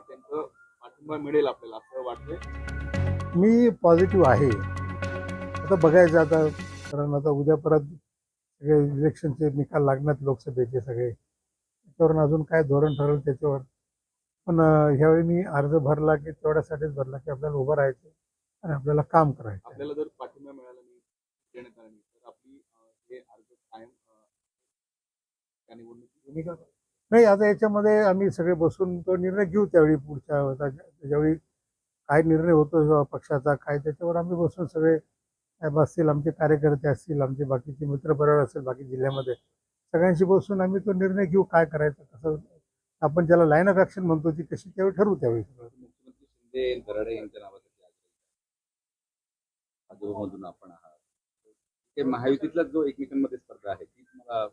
किंवा त्यांचं पाठिंबा मिळेल आपल्याला असं वाटतंय. मी पॉझिटिव्ह आहे. आता बघायचं आता कारण आता उद्या परत सगळे इलेक्शनचे निकाल लागणार लोकसभेचे सगळे. त्याच्यावरून अजून काय धोरण ठरवलं त्याच्यावर. पण ह्यावेळी मी अर्ज भरला की तेवढ्यासाठीच भरला की आपल्याला उभं राहायचं आणि आपल्याला काम करायचं. आपल्याला जर पाठिंबा मिळाला नाही देण्यात आला नाही तर आपली हे अर्ज कायम त्या भूमिका? नाही आता याच्यामध्ये आम्ही सगळे बसून तो निर्णय घेऊ त्यावेळी पुढच्या त्याच्यावेळी काय निर्णय होतो पक्षाचा काय त्याच्यावर आम्ही बसून सगळे असतील आमचे कार्यकर्ते असतील आमचे बाकीचे मित्रपरिवार असेल बाकी जिल्ह्यामध्ये सगळ्यांशी बसून आम्ही तो निर्णय घेऊ काय करायचं कसं आपण ज्याला लाईन ऑफ ऍक्शन म्हणतो ती कशी त्यावेळी ठरवू त्यावेळी. सगळं आपण आहात. ते महायुतीतला जो एकमेकांमध्ये स्पर्धा आहे ती तुम्हाला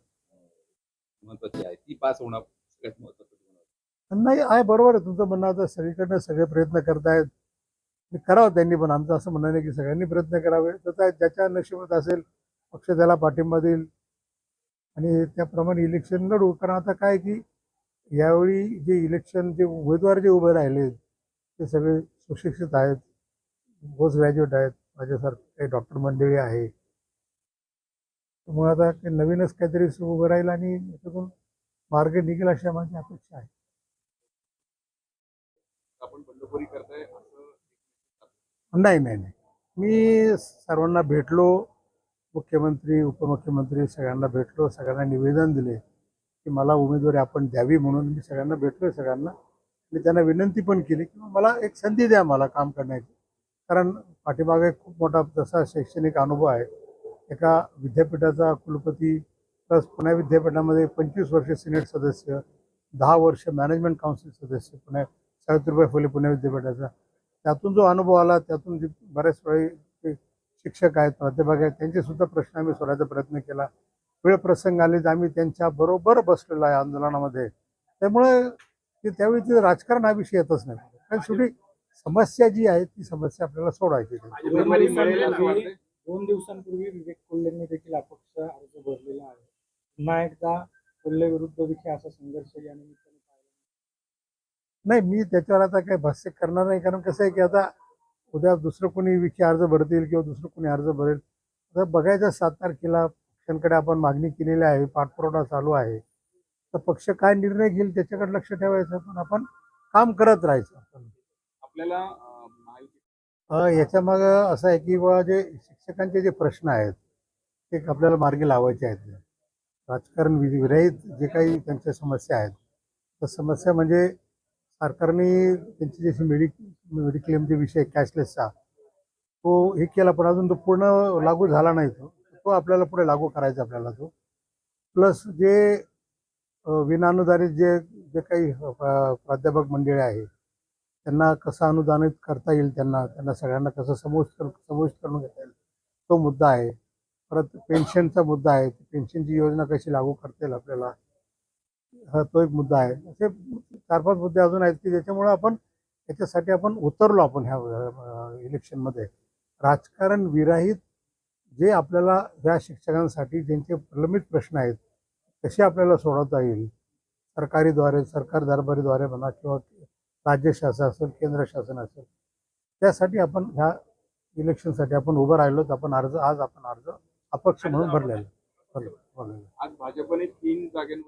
महत्वाची आहे. ती पास होणं सगळ्यात महत्वाचं नाही आहे बरोबर आहे. तुमचं म्हणणं आता सगळीकडनं सगळे प्रयत्न करतायत. करावं त्यांनी पण. आमचं असं म्हणणं नाही की सगळ्यांनी प्रयत्न करावे. तर ज्याच्या नशिबात असेल पक्ष त्याला पाठिंबा देईल. आणि त्याप्रमाणे इलेक्शन लढू. कारण आता काय की यावेळी जे इलेक्शन जे उमेदवार जे उभे राहिले ते सगळे सुशिक्षित आहेत. पोस्ट ग्रॅज्युएट आहेत. माझ्यासारखे काही डॉक्टर मंडळी आहे. त्यामुळे आता नवीनच काहीतरी उभं राहील आणि याच्यातून मार्ग निघेल अशी माझी अपेक्षा आहे. नाही नाही नाही. मी सर्वांना भेटलो मुख्यमंत्री उपमुख्यमंत्री सगळ्यांना भेटलो सगळ्यांना निवेदन दिले की मला उमेदवारी आपण द्यावी म्हणून मी सगळ्यांना भेटलो सगळ्यांना. आणि त्यांना विनंती पण केली की मला एक संधी द्या मला काम करण्याची. कारण पाठीमागे खूप मोठा तसा शैक्षणिक अनुभव आहे. एका विद्यापीठाचा कुलपती प्लस पुणे विद्यापीठामध्ये पंचवीस वर्ष सिनेट सदस्य दहा वर्ष मॅनेजमेंट काउन्सिल सदस्य पुणे सावित्रीबाई फुले पुणे विद्यापीठाचा. त्यातून जो अनुभव आला त्यातून जे बऱ्याच वेळी शिक्षक आहेत प्राध्यापक आहेत त्यांचे सुद्धा प्रश्न आम्ही सोडायचा प्रयत्न केला. वेळ प्रसंग आले तर आम्ही त्यांच्या बरोबर बसलेलो आहे आंदोलनामध्ये. त्यामुळे ते त्यावेळी ते राजकारण हा विषय येतच नाही. कारण शेवटी समस्या जी आहे ती समस्या आपल्याला सोडवायची दोन दिवसांपूर्वी विवेक कोल्हेंनी देखील अपक्ष अर्ज भरलेला आहे. पुन्हा एकदा कोल्हे विरुद्ध विखे असा संघर्ष या निमित्ताने. नाही मी त्याच्यावर आता काही भाष्य करणार नाही कारण कसं आहे की आता उद्या दुसरं कोणी विखे अर्ज भरतील किंवा दुसरं कोणी अर्ज भरेल. आता बघायचं सात तारखेला पक्षांकडे आपण मागणी केलेली आहे पाठपुरवठा चालू आहे. तर पक्ष काय निर्णय घेईल त्याच्याकडे लक्ष ठेवायचं पण आपण काम करत राहायचं. आपण आपल्याला याच्यामागं असं आहे की बा जे शिक्षकांचे जे प्रश्न आहेत ते आपल्याला मार्गी लावायचे आहेत. राजकारण विरहित जे काही त्यांच्या समस्या आहेत तर समस्या म्हणजे सरकारने त्यांची जशी मेडि मेडिक्लेमचे विषय कॅशलेसचा तो हे केला पण अजून तो पूर्ण लागू झाला नाही तो. तो आपल्याला पुढे लागू करायचा आपल्याला तो. प्लस जे विनानुदानित जे जे काही प्राध्यापक मंडळी आहे त्यांना कसं अनुदानित करता येईल त्यांना त्यांना सगळ्यांना कसं समोश समाविष्ट करून घेता येईल तो मुद्दा आहे. परत पेन्शनचा मुद्दा आहे. पेन्शनची योजना कशी लागू करता येईल आपल्याला? हा तो एक मुद्दा आहे. असे चार पाच मुद्दे अजून आहेत की ज्याच्यामुळे आपण याच्यासाठी आपण उतरलो आपण ह्या इलेक्शनमध्ये. राजकारण विराहित जे आपल्याला ह्या शिक्षकांसाठी ज्यांचे प्रलंबित प्रश्न आहेत कसे आपल्याला सोडवता येईल? सरकारीद्वारे सरकार दरबारीद्वारे म्हणा किंवा राज्य शासन असेल केंद्र शासन असेल त्यासाठी आपण ह्या इलेक्शनसाठी आपण उभं राहिलो आपण अर्ज आज आपण अर्ज अपक्ष म्हणून भरलेला भरलेला आज भाजपने तीन जागांवर